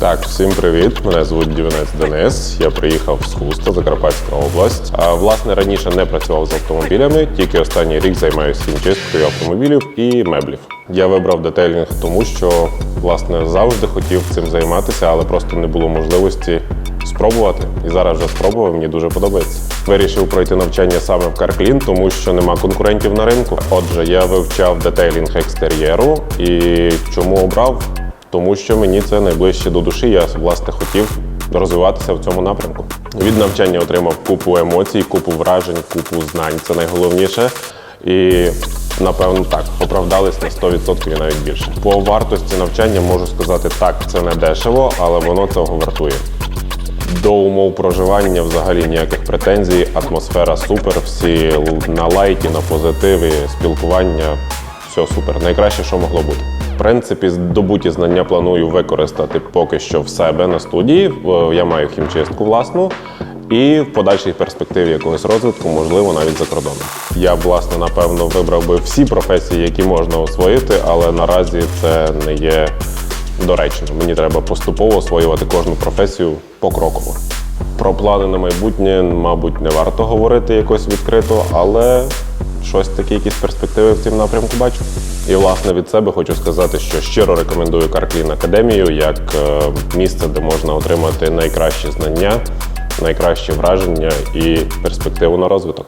Так, всім привіт. Мене звуть Дівенець Денис. Я приїхав з Хуста, Закарпатська область. А власне раніше не працював з автомобілями, тільки останній рік займаюся хімчисткою автомобілів і меблів. Я вибрав детейлінг, тому що власне завжди хотів цим займатися, але просто не було можливості спробувати. І зараз вже спробував, мені дуже подобається. Вирішив пройти навчання саме в CarClean, тому що нема конкурентів на ринку. Отже, я вивчав детейлінг екстер'єру і чому обрав? Тому що мені це найближче до душі. Я власне хотів розвиватися в цьому напрямку. Від навчання отримав купу емоцій, купу вражень, купу знань. Це найголовніше. І напевно так оправдались на 100% і навіть більше. По вартості навчання можу сказати, так, це не дешево, але воно цього вартує. До умов проживання взагалі ніяких претензій. Атмосфера супер, всі на лайті, на позитиві, спілкування. Все супер. Найкраще, що могло бути. Принципі, здобуті знання планую використати поки що в себе на студії. Е, Я маю хімчистку власну. І в подальшій перспективі якогось розвитку, можливо, навіть за кордоном. Я власне, напевно, вибрав би всі професії, які можна освоїти, але наразі це не є доречно. Мені треба поступово освоювати кожну професію покроково. Про плани на майбутнє, мабуть, не варто говорити якось відкрито, але щось таке, якісь перспективи в цьому напрямку бачу. І власне від себе хочу сказати, що щиро рекомендую Карклін Академію як е, місце, де можна отримати найкращі знання, найкращі враження і перспективу на розвиток.